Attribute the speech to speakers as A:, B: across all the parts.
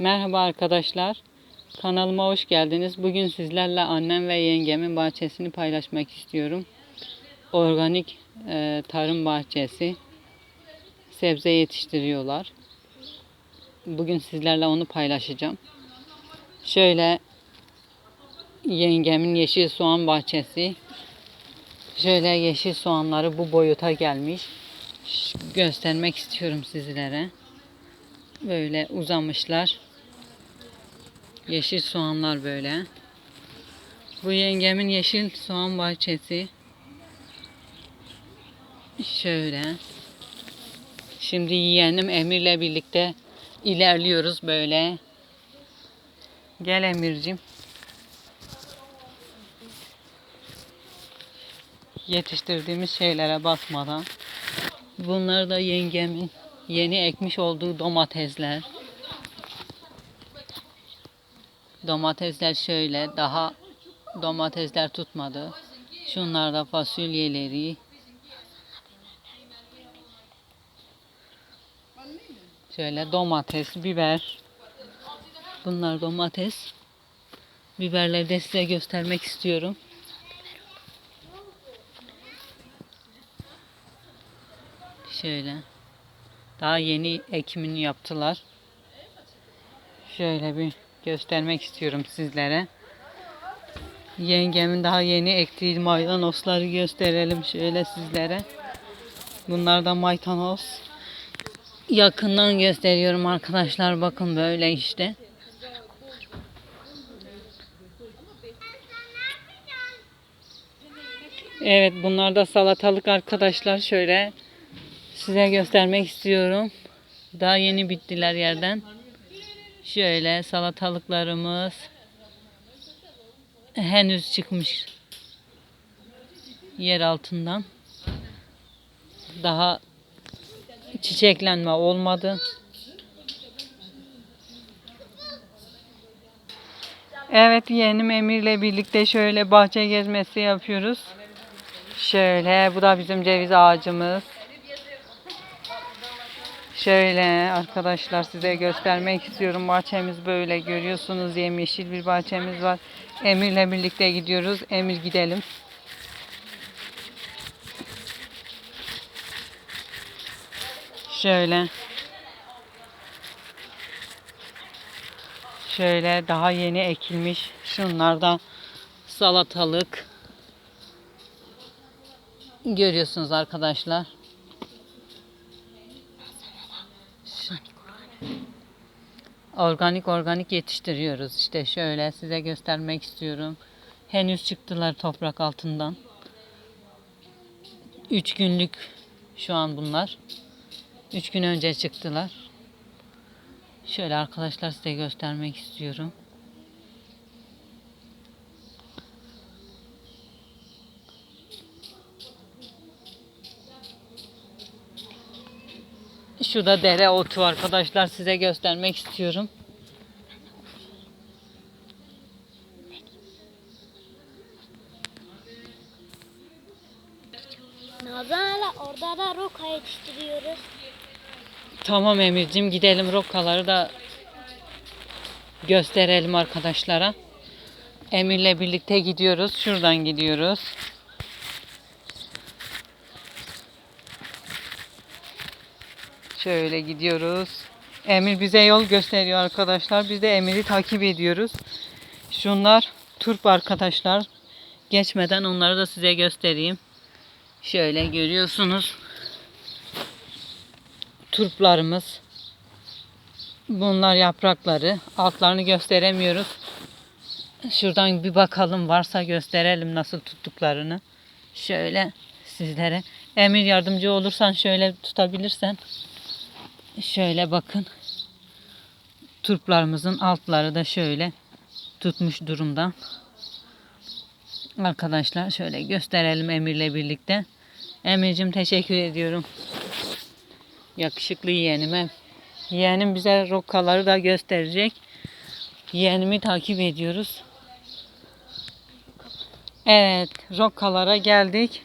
A: Merhaba arkadaşlar. Kanalıma hoş geldiniz. Bugün sizlerle annem ve yengemin bahçesini paylaşmak istiyorum. Organik e, tarım bahçesi. Sebze yetiştiriyorlar. Bugün sizlerle onu paylaşacağım. Şöyle yengemin yeşil soğan bahçesi. Şöyle yeşil soğanları bu boyuta gelmiş. Göstermek istiyorum sizlere. Böyle uzamışlar. Yeşil soğanlar böyle. Bu yengemin yeşil soğan bahçesi. Şöyle. Şimdi yeğenim Emir'le birlikte ilerliyoruz böyle. Gel Emir'cim. Yetiştirdiğimiz şeylere bakmadan. Bunlar da yengemin yeni ekmiş olduğu domatesler. Domatesler şöyle daha domatesler tutmadı. Şunlar da fasulyeleri. Şöyle domates, biber. Bunlar domates. Biberleri de size göstermek istiyorum. Şöyle. Daha yeni ekimini yaptılar. Şöyle bir göstermek istiyorum sizlere. Yengemin daha yeni ektiği maydanozları gösterelim şöyle sizlere. Bunlar da maydanoz. Yakından gösteriyorum arkadaşlar. Bakın böyle işte. Evet bunlar da salatalık arkadaşlar. Şöyle size göstermek istiyorum. Daha yeni bittiler yerden. Şöyle salatalıklarımız henüz çıkmış yer altından. Daha çiçeklenme olmadı. Evet yeğenim Emir'le birlikte şöyle bahçe gezmesi yapıyoruz. Şöyle bu da bizim ceviz ağacımız. Şöyle arkadaşlar size göstermek istiyorum. Bahçemiz böyle görüyorsunuz. Yemyeşil bir bahçemiz var. Emir'le birlikte gidiyoruz. Emir gidelim. Şöyle. Şöyle daha yeni ekilmiş. Şunlardan salatalık. Görüyorsunuz arkadaşlar. Organik organik yetiştiriyoruz. İşte şöyle size göstermek istiyorum. Henüz çıktılar toprak altından. Üç günlük şu an bunlar. Üç gün önce çıktılar. Şöyle arkadaşlar size göstermek istiyorum. Şu da dere otu arkadaşlar size göstermek istiyorum.
B: Nazan'la orada da roka yetiştiriyoruz.
A: Tamam Emir'cim gidelim rokaları da gösterelim arkadaşlara. Emir'le birlikte gidiyoruz. Şuradan gidiyoruz. Şöyle gidiyoruz. Emir bize yol gösteriyor arkadaşlar. Biz de Emir'i takip ediyoruz. Şunlar turp arkadaşlar. Geçmeden onları da size göstereyim. Şöyle görüyorsunuz. Turplarımız. Bunlar yaprakları. Altlarını gösteremiyoruz. Şuradan bir bakalım varsa gösterelim nasıl tuttuklarını. Şöyle sizlere. Emir yardımcı olursan şöyle tutabilirsen. Şöyle bakın. Turplarımızın altları da şöyle tutmuş durumda. Arkadaşlar şöyle gösterelim Emir'le birlikte. Emir'cim teşekkür ediyorum. Yakışıklı yeğenime. Yeğenim bize rokkaları da gösterecek. Yeğenimi takip ediyoruz. Evet, rokkalara geldik.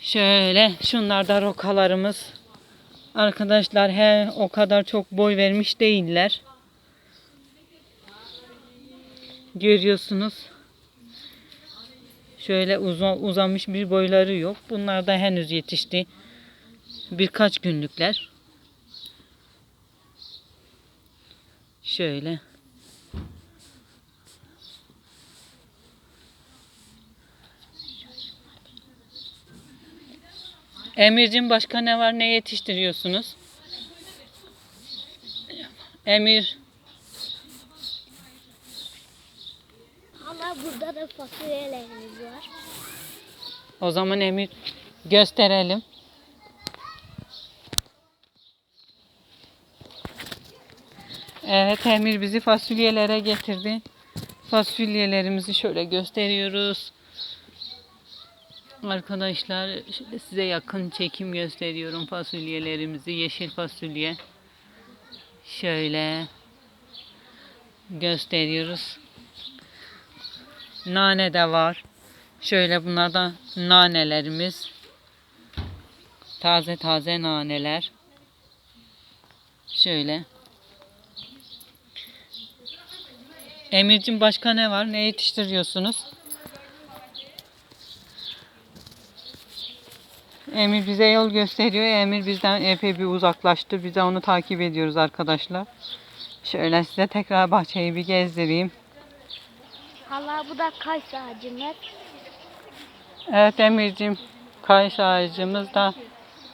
A: Şöyle şunlar da rokalarımız. Arkadaşlar he o kadar çok boy vermiş değiller. Görüyorsunuz. Şöyle uza- uzamış bir boyları yok. Bunlar da henüz yetişti. Birkaç günlükler. Şöyle. Emir'cim başka ne var? Ne yetiştiriyorsunuz? Emir
B: Hala burada da fasulyelerimiz var.
A: o zaman Emir gösterelim. Evet Emir bizi fasulyelere getirdi. Fasulyelerimizi şöyle gösteriyoruz. Arkadaşlar size yakın çekim gösteriyorum fasulyelerimizi. Yeşil fasulye. Şöyle gösteriyoruz. Nane de var. Şöyle bunlar da nanelerimiz. Taze taze naneler. Şöyle. Emir'cim başka ne var? Ne yetiştiriyorsunuz? Emir bize yol gösteriyor. Emir bizden epey bir uzaklaştı. Biz de onu takip ediyoruz arkadaşlar. Şöyle size tekrar bahçeyi bir gezdireyim.
B: Hala bu da kayısı ağacımız.
A: Evet Emir'cim kayısı ağacımız da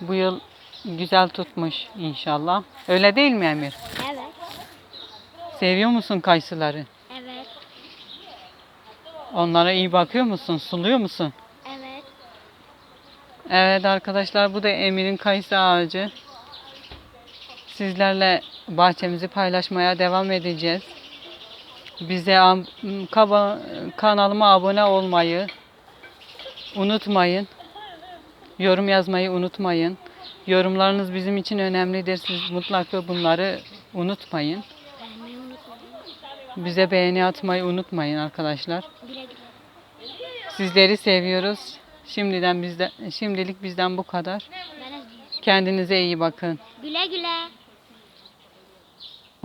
A: bu yıl güzel tutmuş inşallah. Öyle değil mi Emir?
B: Evet.
A: Seviyor musun kayısıları?
B: Evet.
A: Onlara iyi bakıyor musun? Suluyor musun?
B: Evet.
A: Arkadaşlar bu da Emir'in kayısı ağacı. Sizlerle bahçemizi paylaşmaya devam edeceğiz. Bize kanalıma abone olmayı unutmayın. Yorum yazmayı unutmayın. Yorumlarınız bizim için önemlidir. Siz mutlaka bunları unutmayın. Bize beğeni atmayı unutmayın arkadaşlar. Sizleri seviyoruz. Şimdiden bizden şimdilik bizden bu kadar. Kendinize iyi bakın.
B: Güle güle.